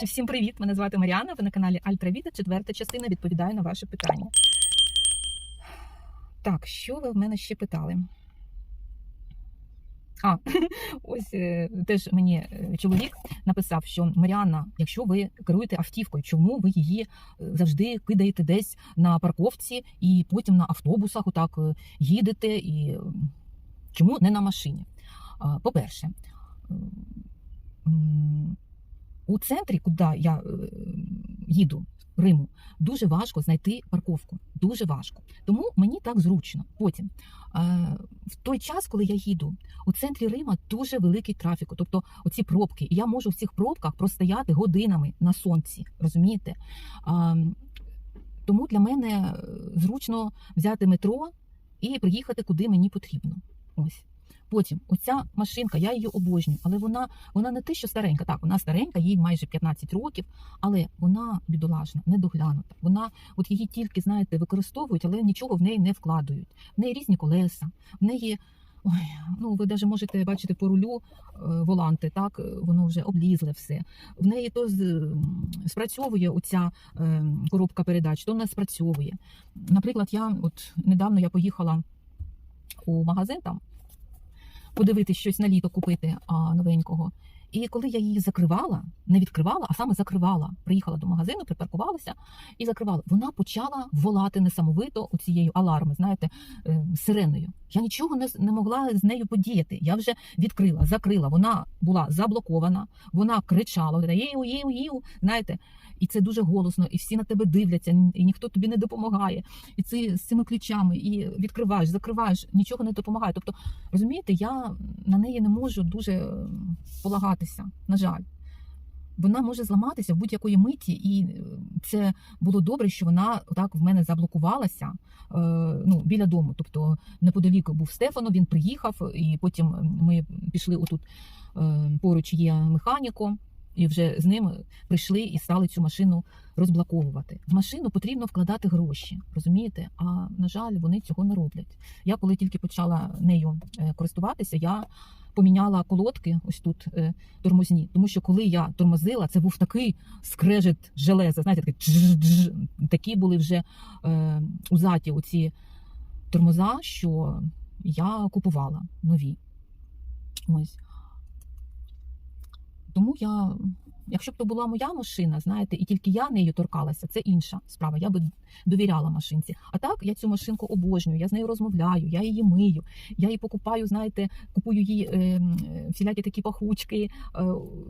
хороші, всім привіт! Мене звати Маріана. Ви на каналі Альтравіта. Четверта частина відповідає на ваше питання. Так, що ви в мене ще питали? А, ось е, теж мені е, чоловік написав, що Маріанна, якщо ви керуєте автівкою, чому ви її е, завжди кидаєте десь на парковці і потім на автобусах отак їдете, і чому не на машині? По-перше, у центрі, куди я е, їду, Риму, дуже важко знайти парковку. Дуже важко. Тому мені так зручно. Потім, е, в той час, коли я їду, у центрі Рима дуже великий трафік, тобто оці пробки. І я можу в цих пробках простояти годинами на сонці. Розумієте? Тому для мене е, зручно взяти метро і приїхати куди мені потрібно. Ось. Потім оця машинка, я її обожнюю, але вона, вона не те, що старенька. Так, вона старенька, їй майже 15 років, але вона бідолашна, недоглянута. Вона от її тільки, знаєте, використовують, але нічого в неї не вкладають. В неї різні колеса, в неї. Ой, ну ви навіть можете бачити по рулю е, воланти, так е, воно вже облізле все. В неї то спрацьовує оця е, коробка передач, то не спрацьовує. Наприклад, я от недавно я поїхала у магазин там подивитись щось на літо купити а, новенького. І коли я її закривала, не відкривала, а саме закривала, приїхала до магазину, припаркувалася і закривала. Вона почала волати несамовито у цією аларми, знаєте, е, сиреною. Я нічого не, не могла з нею подіяти. Я вже відкрила, закрила. Вона була заблокована, вона кричала, їу, їу, їу, знаєте, і це дуже голосно, і всі на тебе дивляться, і ніхто тобі не допомагає. І це з цими ключами, і відкриваєш, закриваєш, нічого не допомагає. Тобто Розумієте, я на неї не можу дуже е, полагатися, на жаль. Вона може зламатися в будь-якої миті, і е, це було добре, що вона так в мене заблокувалася е, ну, біля дому. Тобто неподалік був Стефано, він приїхав, і потім ми пішли отут е, поруч є механіко, і вже з ним прийшли і стали цю машину розблоковувати. В машину потрібно вкладати гроші, розумієте? А на жаль, вони цього не роблять. Я коли тільки почала нею користуватися, я поміняла колодки ось тут е, тормозні, тому що коли я тормозила, це був такий скрежет железа. Знаєте, такий дж-дж. такі були вже е, узаті оці тормоза, що я купувала нові. Ось. Тому я, якщо б то була моя машина, знаєте, і тільки я нею торкалася, це інша справа. Я би довіряла машинці. А так я цю машинку обожнюю, я з нею розмовляю, я її мию, я її покупаю, знаєте, купую їй е, е, всілякі такі пахучки, е,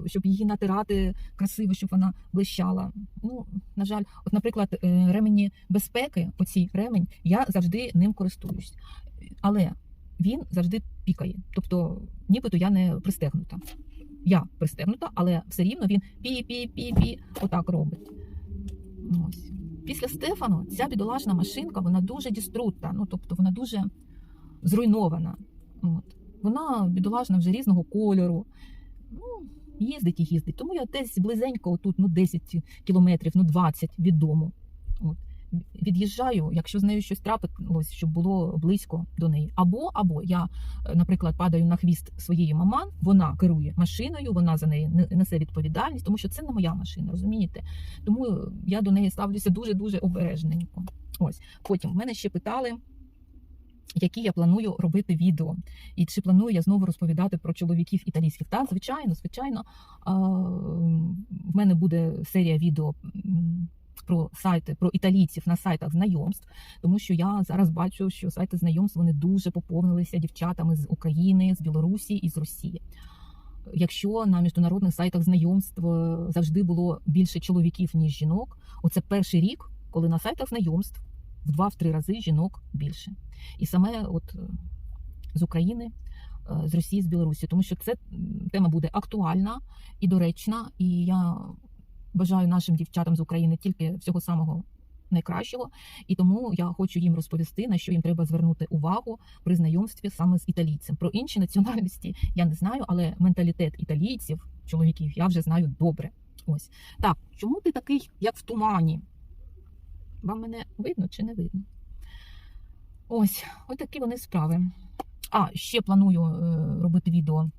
щоб її натирати красиво, щоб вона блищала. Ну, на жаль, от, наприклад, е, ремені безпеки, оцій ремень, я завжди ним користуюсь. Але він завжди пікає. Тобто, нібито я не пристегнута. Я пристегнута, але все рівно він пі-пі-пі-пі отак робить. Ось. Після Стефану ця бідолашна машинка, вона дуже діструтта, ну тобто вона дуже зруйнована. От. Вона бідолашна вже різного кольору. Ну, їздить і їздить. Тому я десь близенько, отут, ну 10 кілометрів, ну 20 від дому. От. Від'їжджаю, якщо з нею щось трапилось, щоб було близько до неї. Або, або я, е, наприклад, падаю на хвіст своєї маман, вона керує машиною, вона за неї несе відповідальність, тому що це не моя машина, розумієте? Тому е, я до неї ставлюся дуже дуже обережненько. Ось потім в мене ще питали. Які я планую робити відео, і чи планую я знову розповідати про чоловіків італійських? Так, звичайно, звичайно. В мене буде серія відео про сайти, про італійців на сайтах знайомств, тому що я зараз бачу, що сайти знайомств вони дуже поповнилися дівчатами з України, з Білорусі і з Росії. Якщо на міжнародних сайтах знайомств е, завжди було більше чоловіків ніж жінок, оце перший рік, коли на сайтах знайомств в два-три рази жінок більше. І саме от е, з України, е, з Росії, з Білорусі, тому що це тема буде актуальна і доречна. І я бажаю нашим дівчатам з України тільки всього самого найкращого. І тому я хочу їм розповісти, на що їм треба звернути увагу при знайомстві саме з італійцем. Про інші національності я не знаю, але менталітет італійців, чоловіків, я вже знаю добре. Ось так, чому ти такий, як в тумані? Вам мене видно чи не видно? Ось, ось такі вони справи. А, ще планую е, робити відео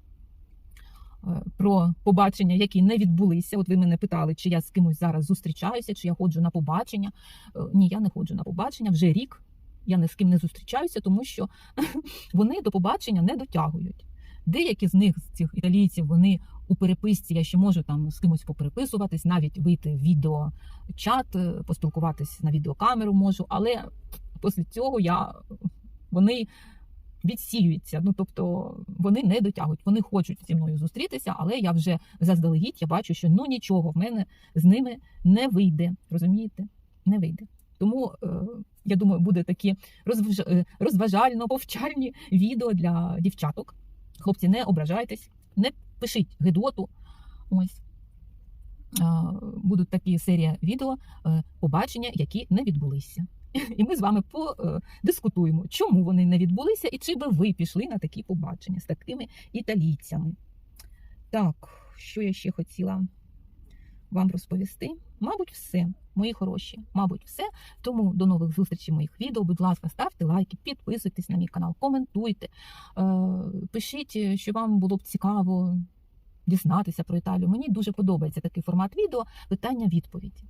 про побачення, які не відбулися. От ви мене питали, чи я з кимось зараз зустрічаюся, чи я ходжу на побачення. Е, Ні, я не ходжу на побачення вже рік. Я ні з ким не зустрічаюся, тому що вони до побачення не дотягують. Деякі з них, з цих італійців, вони у переписці, я ще можу там з кимось попереписуватись, навіть вийти в відеочат, е, поспілкуватись на відеокамеру можу, але після цього я вони відсіюються. Ну тобто вони не дотягують, вони хочуть зі мною зустрітися, але я вже заздалегідь я бачу, що ну нічого в мене з ними не вийде. Розумієте? Не вийде. Тому е, я думаю, буде такі е, розважально повчальні відео для дівчаток. Хлопці, не ображайтесь, не пишіть гидоту. Ось будуть такі серія відео е, побачення, які не відбулися. І ми з вами подискутуємо, чому вони не відбулися, і чи би ви пішли на такі побачення з такими італійцями. Так, що я ще хотіла вам розповісти? Мабуть, все, мої хороші, мабуть, все. Тому до нових зустрічей моїх відео. Будь ласка, ставте лайки, підписуйтесь на мій канал, коментуйте, е, пишіть, що вам було б цікаво дізнатися про Італію. Мені дуже подобається такий формат відео питання-відповіді.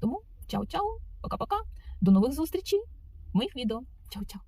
Тому чао-чао, пока-пока. До нових зустрічей в моїх відео. Чао-чао.